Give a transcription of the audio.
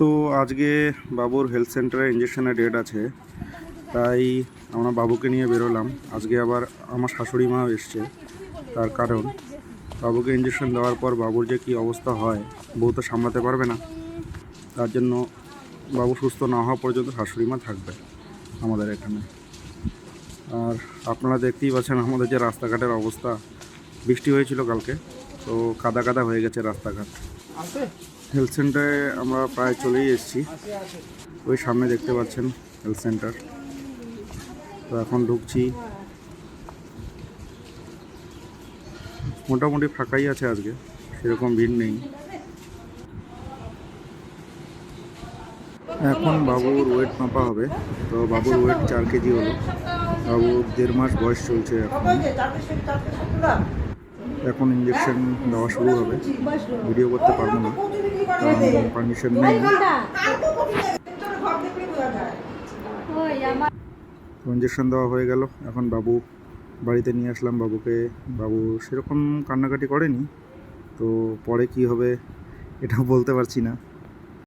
তো আজকে বাবুর হেলথ সেন্টারে ইঞ্জেকশনের ডেট আছে, তাই আমরা বাবুকে নিয়ে বেরোলাম। আজকে আবার আমার শাশুড়ি মাও এসছে, তার কারণ। বাবুকে ইঞ্জেকশন দেওয়ার পর বাবুর যে কী অবস্থা হয়, বউ তো সামলাতে পারবে না। তার জন্য বাবু সুস্থ না হওয়া পর্যন্ত শাশুড়ি মা থাকবে আমাদের এখানে। আর আপনারা দেখতেই পাচ্ছেন আমাদের যে রাস্তাঘাটের অবস্থা। বৃষ্টি হয়েছিল কালকে, তো কাদা কাদা হয়ে গেছে রাস্তাঘাট। হেলথ সেন্টারে আমরা প্রায় চলেই এসেছি। ওই সামনে দেখতে পাচ্ছেন হেলথ সেন্টার তো এখন ঢুকছি। মোটামুটি ফাঁকাই আছে আজকে, সেরকম ভিড় নেই। এখন বাবুর ওয়েট মাপা হবে। তো বাবুর ওয়েট চার কেজি হলো। বাবুর দেড় মাস বয়স চলছে এখন। এখন ইঞ্জেকশন দেওয়া শুরু হবে। ভিডিও করতে পারব না। পারমিশন নেই। ইঞ্জেকশন দেওয়া হয়ে গেল। এখন বাবু বাড়িতে নিয়ে আসলাম। বাবুকে, বাবু সেরকম কান্নাকাটি করেনি। তো পরে কি হবে, এটা বলতে পারছি না।